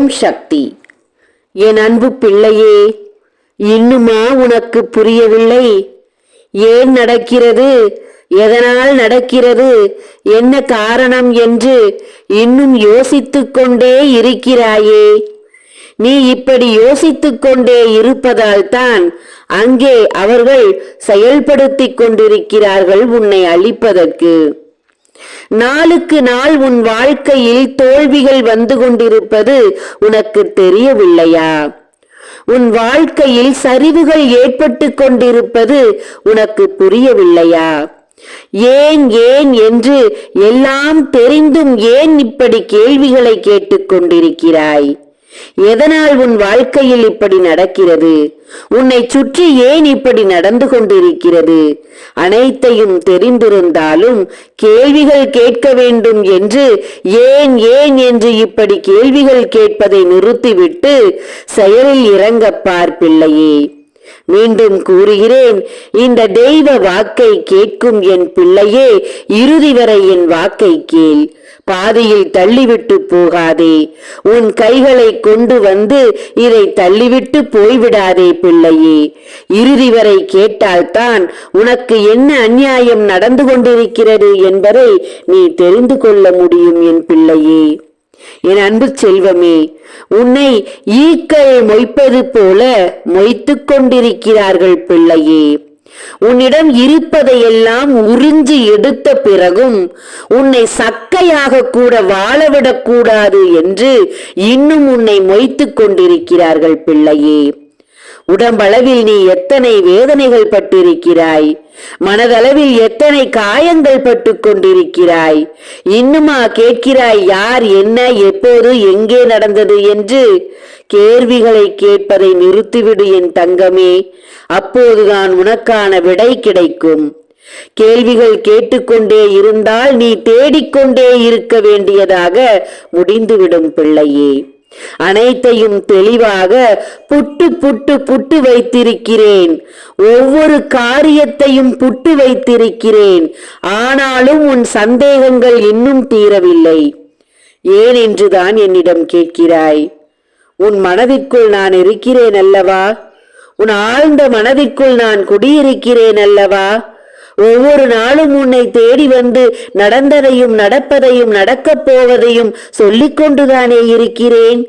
ஓம் சக்தி. என் அன்பு பிள்ளையே இன்னுமா உனக்கு புரியவில்லை? ஏன் நடக்கிறது? எதனால் நடக்கிறது? என்ன காரணம் என்று இன்னும் யோசித்துக் கொண்டே இருக்கிறாயே. நீ இப்படி யோசித்துக் கொண்டே இருப்பதால் தான் அங்கே அவர்கள் செயல்படுத்திக் கொண்டிருக்கிறார்கள் உன்னை அழிப்பதற்கு. நாளுக்கு நாள் உன் வாழ்க்கையில் தோல்விகள் வந்து கொண்டிருப்பது உனக்கு தெரியவில்லையா? உன் வாழ்க்கையில் சரிவுகள் ஏற்பட்டு கொண்டிருப்பது உனக்கு புரியவில்லையா? ஏன் ஏன் என்று எல்லாம் தெரிந்தும் ஏன் இப்படி கேள்விகளை கேட்டுக் கொண்டிருக்கிறாய்? எதனால் உன் வாழ்க்கையில் இப்படி நடக்கிறது? உன்னை சுற்றி ஏன் இப்படி நடந்து கொண்டிருக்கிறது? அனைத்தையும் தெரிந்திருந்தாலும் கேள்விகள் கேட்க வேண்டும் என்று ஏன் ஏன் என்று இப்படி கேள்விகள் கேட்பதை நிறுத்திவிட்டு செயலில் இறங்க பார் பிள்ளையே. மீண்டும் கூறுகிறேன் இந்த தெய்வ வாக்கை கேட்கும் என் பிள்ளையே இறுதி வரை என் வாக்கை கேள். பாதியில் தள்ளிவிட்டு போகாதே. உன் கைகளை கொண்டு வந்து இதை தள்ளிவிட்டு போய்விடாதே பிள்ளையே. இறுதி வரை கேட்டால்தான் உனக்கு என்ன அநியாயம் நடந்து கொண்டிருக்கிறது என்பதை நீ தெரிந்து கொள்ள முடியும் என் பிள்ளையே. என் அன்பு செல்வமே உன்னை ஈக்கள் மொய்ப்பது போல மொய்த்து கொண்டிருக்கிறார்கள் பிள்ளையே. உன்னிடம் இருப்பதையெல்லாம் உறிஞ்சி எடுத்த பிறகும் உன்னை சக்கையாக கூட வாழவிடக் கூடாது என்று இன்னும் உன்னை மொய்த்துக் கொண்டிருக்கிறார்கள் பிள்ளையே. உடம்பளவில் நீ எத்தனை வேதனைகள் பட்டிருக்கிறாய்? மனதளவில் எத்தனை காயங்கள் பட்டு கொண்டிருக்கிறாய்? இன்னுமா கேட்கிறாய் யார் என்ன எப்போது எங்கே நடந்தது என்று? கேள்விகளை கேட்பதை நிறுத்திவிடு என் தங்கமே அப்போதுதான் உனக்கான விடை கிடைக்கும். கேள்விகள் கேட்டுக்கொண்டே இருந்தால் நீ தேடிக்கொண்டே இருக்க வேண்டியதாக முடிந்துவிடும் பிள்ளையே. அனைத்தையும் தெளிவாக புட்டு புட்டு புட்டு வைத்திருக்கிறேன். ஒவ்வொரு காரியத்தையும் புட்டு வைத்திருக்கிறேன். ஆனாலும் உன் சந்தேகங்கள் இன்னும் தீரவில்லை. ஏன் என்றுதான் என்னிடம் கேட்கிறாய். உன் மனதிற்குள் நான் இருக்கிறேன் அல்லவா? உன் ஆழ்ந்த மனதிற்குள் நான் குடியிருக்கிறேன் அல்லவா? ஒவ்வொரு நாளும் உன்னை தேடி வந்து நடந்ததையும் நடப்பதையும் நடக்கப் போவதையும் சொல்லிக் கொண்டுதானே இருக்கிறேன்?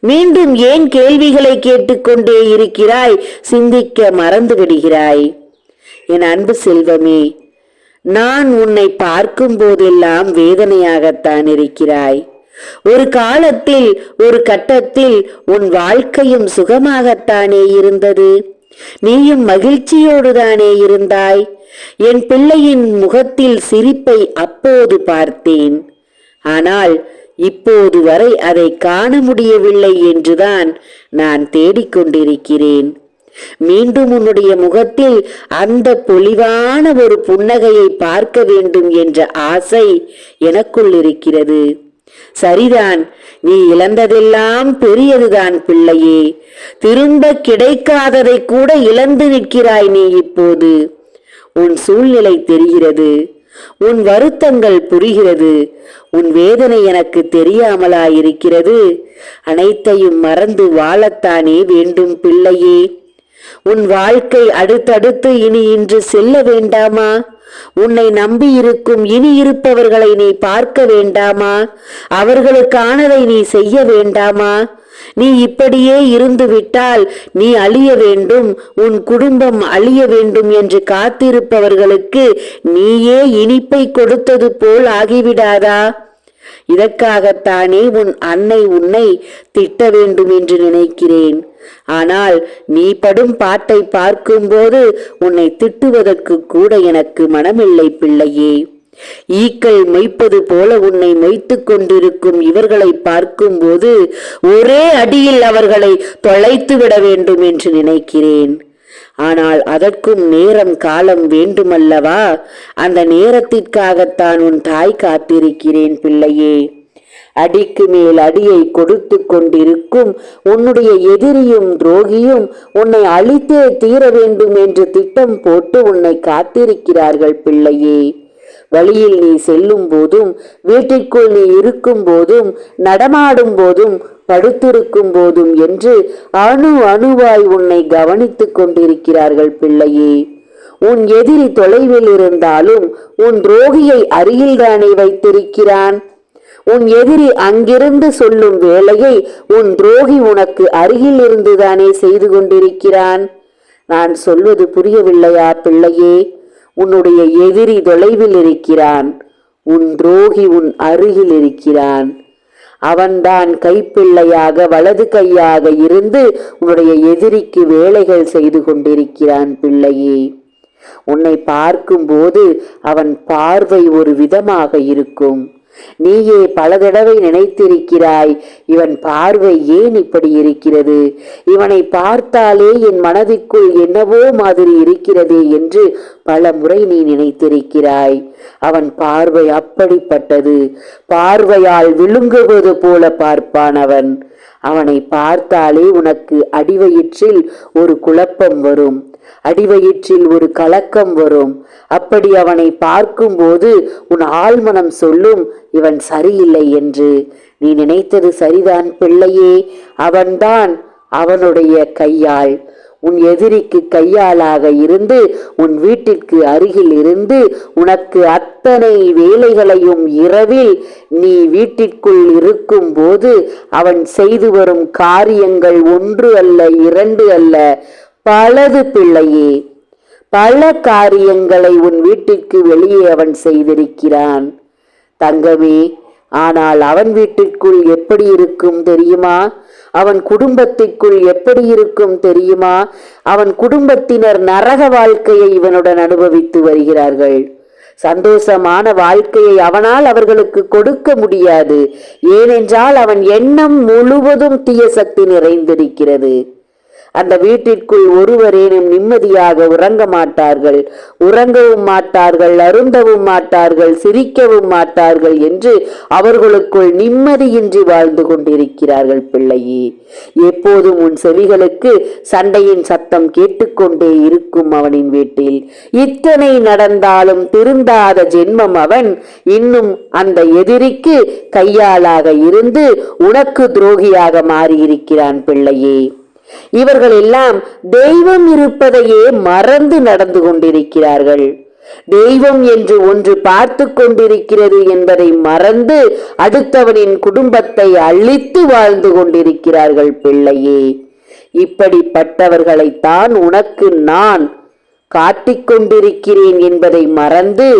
மீண்டும் ஏன் கேள்விகளை கேட்டுக்கொண்டே இருக்கிறாய்? சிந்திக்க மறந்து விடுகிறாய். என் அன்பு செல்வமே நான் உன்னை பார்க்கும் போதெல்லாம் வேதனையாகத்தான் இருக்கிறாய். ஒரு காலத்தில் ஒரு கட்டத்தில் உன் வாழ்க்கையும் சுகமாகத்தானே இருந்தது. நீயும் மகிழ்ச்சியோடுதானே இருந்தாய். என் பிள்ளையின் முகத்தில் சிரிப்பை அப்போது பார்த்தேன். ஆனால் இப்போது வரை அதை காண முடியவில்லை என்றுதான் நான் தேடிக்கொண்டிருக்கிறேன். மீண்டும் உன்னுடைய முகத்தில் அந்த பொலிவான ஒரு புன்னகையை பார்க்க வேண்டும் என்ற ஆசை எனக்குள் இருக்கிறது. சரிதான் நீ இழந்ததெல்லாம் பெரியதுதான் பிள்ளையே. திரும்ப கிடைக்காததை கூட இழந்து நிற்கிறாய் நீ இப்போது. உன் சூழ்நிலை தெரிகிறது. உன் வருத்தங்கள் புரிகிறது. உன் வேதனை எனக்கு தெரியாமலா இருக்கிறது அனைத்தையும் மறந்து வாழத்தானே வேண்டும் பிள்ளையே. உன் வாழ்க்கை அடுத்தடுத்து இனி இன்று செல்ல வேண்டாமா? உன்னை நம்பி இருக்கும் இனி இருப்பவர்களை நீ பார்க்க வேண்டாமா? அவர்களுக்கானதை நீ செய்ய வேண்டாமா? நீ இப்படியே இருந்து விட்டால் நீ அழிய வேண்டும் உன் குடும்பம் அழிய வேண்டும் என்று காத்திருப்பவர்களுக்கு நீயே இனிப்பை கொடுத்தது போல் ஆகிவிடாதா? இதற்காகத்தானே உன் அன்னை உன்னை திட்ட வேண்டும் என்று நினைக்கிறேன். ஆனால் நீ படும் பாட்டை பார்க்கும்போது உன்னை திட்டுவதற்கு கூட எனக்கு மனமில்லை பிள்ளையே. ஈக்கள் மொய்ப்பது போல உன்னை மொய்த்து கொண்டிருக்கும் இவர்களை பார்க்கும்போது ஒரே அடியில் அவர்களை தொலைத்து விட வேண்டும் என்று நினைக்கிறேன். ஆனால் அதற்கும் நேரம் காலம் வேண்டுமல்லவா? அந்த நேரத்திற்காகத்தான் உன் தாய் காத்திருக்கிறேன் பிள்ளையே. அடிக்கு மேல் அடியை கொடுத்து கொண்டிருக்கும் உன்னுடைய எதிரியும் துரோகியும் உன்னை அழித்தே தீர வேண்டும் என்று திட்டம் போட்டு உன்னை காத்திருக்கிறார்கள் பிள்ளையே. வழியில் நீ செல்லும் போதும் வீட்டிற்குள் நீ இருக்கும் போதும் நடமாடும் போதும் படுத்திருக்கும் போதும் என்று அணு அணுவாய் உன்னை கவனித்துக் கொண்டிருக்கிறார்கள் பிள்ளையே. உன் எதிரி தொலைவில் இருந்தாலும் உன் துரோகியை அருகில்தானே வைத்திருக்கிறான்? உன் எதிரி அங்கிருந்து சொல்லும் வேலையை உன் துரோகி உனக்கு அருகில் இருந்துதானே செய்து கொண்டிருக்கிறான்? நான் சொல்வது புரியவில்லையா பிள்ளையே? உன்னுடைய எதிரி தொலைவில் இருக்கிறான். உன் துரோகி உன் அருகில் இருக்கிறான். அவன்தான் கைப்பிள்ளையாக வலது கையாக இருந்து உன்னுடைய எதிரிக்கு வேலைகள் செய்து கொண்டிருக்கிறான் பிள்ளையே. உன்னை பார்க்கும்போது அவன் பார்வை ஒரு விதமாக இருக்கும். நீயே பல தடவை நினைத்திருக்கிறாய் இவன் பார்வை ஏன் இப்படி இருக்கிறது? இவனை பார்த்தாலே என் மனதிற்குள் என்னவோ மாதிரி இருக்கிறதே என்று பல முறை நீ நினைத்திருக்கிறாய். அவன் பார்வை அப்படிப்பட்டது. பார்வையால் விழுங்குவது போல பார்ப்பான் அவன் அவனை பார்த்தாலே உனக்கு அடிவயிற்றில் ஒரு குழப்பம் வரும். அடிவயிற்றில் ஒரு கலக்கம் வரும். அப்படி அவனை பார்க்கும்போது உன் ஆழ்மனம் சொல்லும் இவன் சரியில்லை என்று. நீ நினைத்தது சரிதான் பிள்ளையே. அவன்தான் அவனுடைய கையாள். உன் எதிரிக்கு கையாளாக இருந்து உன் வீட்டிற்கு அருகில் இருந்து உனக்கு அத்தனை வேலைகளையும் இரவில் நீ வீட்டிற்குள் இருக்கும் போது அவன் செய்து வரும் காரியங்கள் ஒன்று அல்ல இரண்டு அல்ல. பலது பிள்ளையே பல காரியங்களை உன் வீட்டிற்கு வெளியே அவன் செய்திருக்கிறான். தங்கமே ஆனால் அவன் வீட்டிற்குள் எப்படி இருக்கும் தெரியுமா? அவன் குடும்பத்திற்குள் எப்படி இருக்கும் தெரியுமா? அவன் குடும்பத்தினர் நரக வாழ்க்கையை இவனுடன் அனுபவித்து வருகிறார்கள். சந்தோஷமான வாழ்க்கையை அவனால் அவர்களுக்கு கொடுக்க முடியாது. ஏனென்றால் அவன் எண்ணம் முழுவதும் தீய சக்தி நிறைந்திருக்கிறது. அந்த வீட்டிற்குள் ஒருவரேனும் நிம்மதியாக உறங்க மாட்டார்கள். உறங்கவும் மாட்டார்கள் அருந்தவும் மாட்டார்கள் சிரிக்கவும் மாட்டார்கள் என்று அவர்களுக்குள் நிம்மதியின்றி வாழ்ந்து கொண்டிருக்கிறார்கள் பிள்ளையே. எப்போதும் உன் செவிகளுக்கு சண்டையின் சத்தம் கேட்டுக்கொண்டே இருக்கும் அவனின் வீட்டில். இத்தனை நடந்தாலும் திருந்தாத ஜென்மம் அவன் இன்னும் அந்த எதிரிக்கு கையாளாக இருந்து உனக்கு துரோகியாக மாறியிருக்கிறான் பிள்ளையே. இவர்கள் எல்லாம் தெய்வம் இருப்பதையே மறந்து நடந்து கொண்டிருக்கிறார்கள். தெய்வம் என்று ஒன்று பார்த்து கொண்டிருக்கிறது என்பதை மறந்து அடுத்தவனின் குடும்பத்தை அழித்து வாழ்ந்து கொண்டிருக்கிறார்கள் பிள்ளையே. இப்படிப்பட்டவர்களைத்தான் உனக்கு நான் காட்டிக் கொண்டிருக்கிறேன் என்பதை மறந்து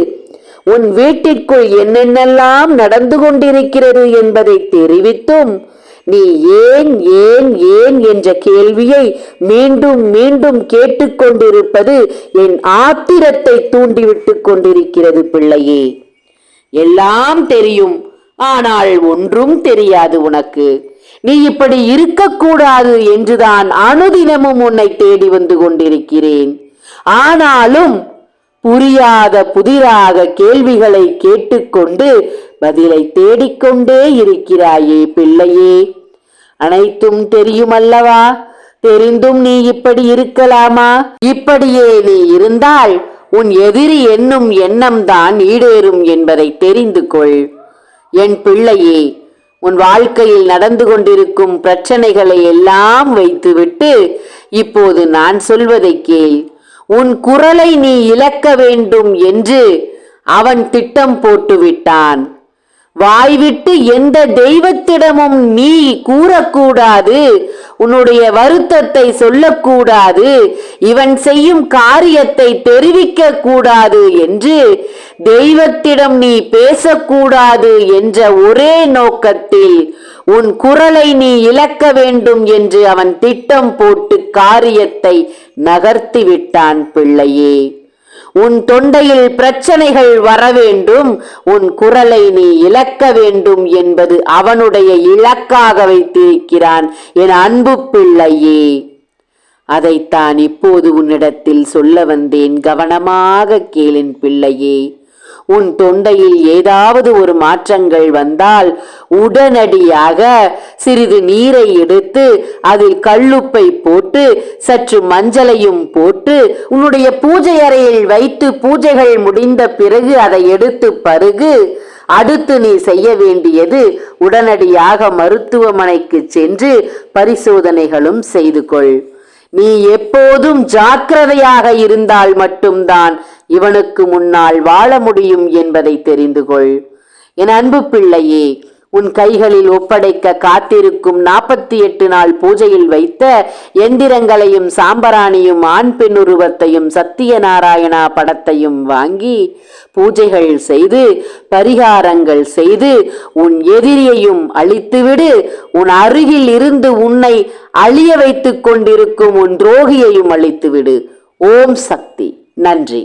உன் வீட்டிற்குள் என்னென்னெல்லாம் நடந்து கொண்டிருக்கிறது என்பதை தெரிவித்தும் நீ ஏன் ஏன் ஏன் என்ற கேள்வியை மீண்டும் மீண்டும் கேட்டுக்கொண்டிருப்பது என் ஆத்திரத்தை தூண்டிவிட்டு கொண்டிருக்கிறது பிள்ளையே. எல்லாம் தெரியும் ஆனால் ஒன்றும் தெரியாது உனக்கு. நீ இப்படி இருக்கக்கூடாது என்றுதான் அனுதினமும் உன்னை தேடி வந்து கொண்டிருக்கிறேன். ஆனாலும் புரியாத புதிராக கேள்விகளை கேட்டுக்கொண்டு பதிலை தேடிக்கொண்டே இருக்கிறாயே பிள்ளையே. அனைத்தும் தெரியுமல்லவா? தெரிந்தும் நீ இப்படி இருக்கலாமா? இப்படியே நீ இருந்தால் உன் எதிரி என்னும் எண்ணம் தான் ஈடேறும் என்பதை தெரிந்து கொள். என் பிள்ளையே உன் வாழ்க்கையில் நடந்து கொண்டிருக்கும் பிரச்சனைகளை எல்லாம் வைத்துவிட்டு இப்போது நான் சொல்வதை கேள். உன் குரலை நீ இழக்க வேண்டும் என்று அவன் திட்டம் போட்டுவிட்டான். வாய்விட்டு எந்த தெய்வத்திடமும் நீ கூறக்கூடாது. உன்னுடைய வருத்தத்தை சொல்லக்கூடாது. இவன் செய்யும் காரியத்தை தெரிவிக்க கூடாது என்று தெய்வத்திடம் நீ பேசக்கூடாது என்ற ஒரே நோக்கத்தில் உன் குரலை நீ இழக்க வேண்டும் என்று அவன் திட்டம் போட்டு காரியத்தை நகர்த்தி விட்டான் பிள்ளையே. உன் தொண்டையில் பிரச்சனைகள் வர வேண்டும். உன் குரலை நீ இழக்க வேண்டும் என்பது அவனுடைய இலக்காக வைத்திருக்கிறான் என் அன்பு பிள்ளையே. அதைத்தான் இப்போது உன்னிடத்தில் சொல்ல வந்தேன். கவனமாக கேளின் பிள்ளையே. உன் தொண்டையில் ஏதாவது ஒரு மாற்றங்கள் வந்தால் உடனடியாக சிறிது நீரை எடுத்து அதில் கல்லுப்பை போட்டு சற்று மஞ்சளையும் போட்டு உன்னுடைய பூஜை அறையில் வைத்து பூஜைகள் முடிந்த பிறகு அதை எடுத்து பருகு. அடுத்து நீ செய்ய வேண்டியது உடனடியாக மருத்துவமனைக்கு சென்று பரிசோதனைகளும் செய்து கொள். நீ எப்போதும் ஜாக்கிரதையாக இருந்தால் மட்டும்தான் இவனுக்கு முன்னால் வாழ முடியும் என்பதை தெரிந்து கொள். என் அன்பு பிள்ளையே உன் கைகளில் ஒப்படைக்க காத்திருக்கும் நாற்பத்தி எட்டு நாள் பூஜையில் வைத்த எந்திரங்களையும் சாம்பராணியும் ஆண் பெண் உருவத்தையும் சத்தியநாராயணா படத்தையும் வாங்கி பூஜைகள் செய்து பரிகாரங்கள் செய்து உன் எதிரியையும் அழித்துவிடு. உன் அருகில் இருந்து உன்னை அழிய வைத்துக் கொண்டிருக்கும் உன் துரோகியையும் அழித்துவிடு. ஓம் சக்தி. நன்றி.